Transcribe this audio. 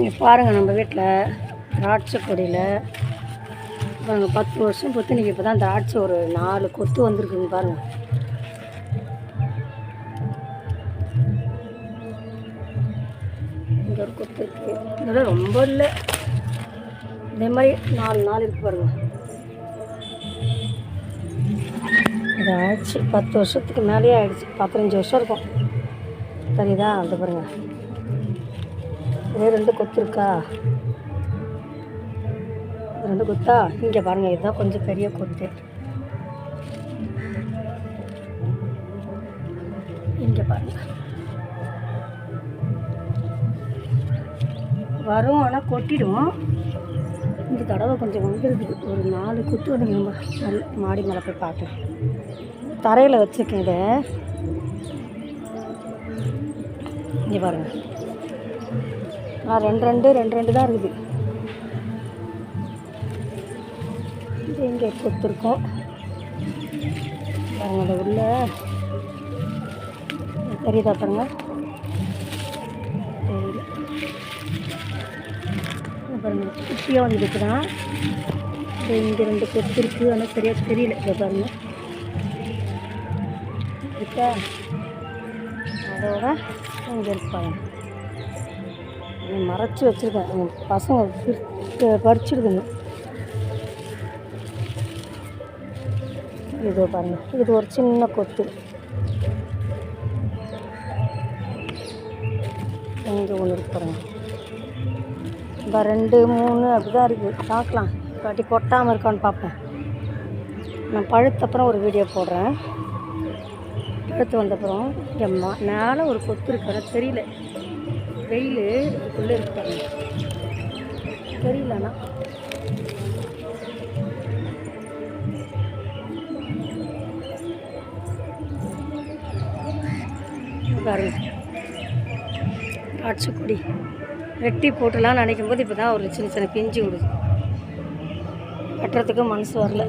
இங்கே பாருங்கள் நம்ம வீட்டில் திராட்சை கொடியில் பாருங்கள் பத்து வருஷம் பொத்துனிக்கு இப்போ தான் திராட்சை ஒரு நாலு கொத்து வந்திருக்குங்க பாருங்கள் இங்கே ஒரு கொத்து இருக்குது இதெல்லாம் ரொம்ப இல்லை. இதே மாதிரி நாலு நாள் இருக்கு பாருங்க. இது ஆயிடுச்சு பத்து வருஷத்துக்கு மேலேயே ஆயிடுச்சு. பதினஞ்சு வருஷம் இருக்கும். தெரியுதா? அந்த பாருங்கள் இது ரெண்டு கொத்து இருக்கா? ரெண்டு கொத்தா? இங்கே பாருங்க இதுதான் கொஞ்சம் பெரிய கொத்து. இங்கே பாருங்க. வரும் ஆனால் கொட்டிடும். இந்த தடவை கொஞ்சம் வந்துருது. ஒரு நாலு குத்து வந்து நம்ம மாடி மேலே போய் பார்க்கலாம் தரையில் வச்சுருக்கேன் இதை. இங்கே பாருங்கள் ஆ ரெண்டு ரெண்டு ரெண்டு ரெண்டு தான் இருக்குது. இது இங்கே கொடுத்துருக்கோம்? பாருங்க அது உள்ள தெரியுதா பாருங்க? தெரியல. இங்க குட்டியாக வந்து இருக்குதான் இங்கே ரெண்டு கொத்து இருக்குது ஆனால் சரியாக தெரியல. இதை பாருங்க. இருக்கா. அதோட இங்கே இருப்பாங்க மறைச்சி வச்சுருக்கேன். என் பசங்க பிரித்து இது பாருங்கள் பாருங்க. இது ஒரு சின்ன கொத்து. இங்கே ஒன்று இருக்கு பாருங்கள் இந்த ரெண்டு மூணு அப்படி தான் இருக்குது பார்க்கலாம். இல்லாட்டி கொட்டாமல் இருக்கான்னு பார்ப்போம். நான் பழுத்தப்புறம் ஒரு வீடியோ போடுறேன். பழுத்து வந்தப்புறம் எம்மா மேலே ஒரு கொத்து இருக்கு. தெரியல. வெயில் உள்ளே இருக்கு தெரியலண்ணா. பாருங்க. ஆட்சி கொடி. வெட்டி போட்டுலாம் நினைக்கும் போது இப்போ தான் ஒரு சின்ன சின்ன பிஞ்சு விடுது. கட்டுறதுக்கு மனசு வரல.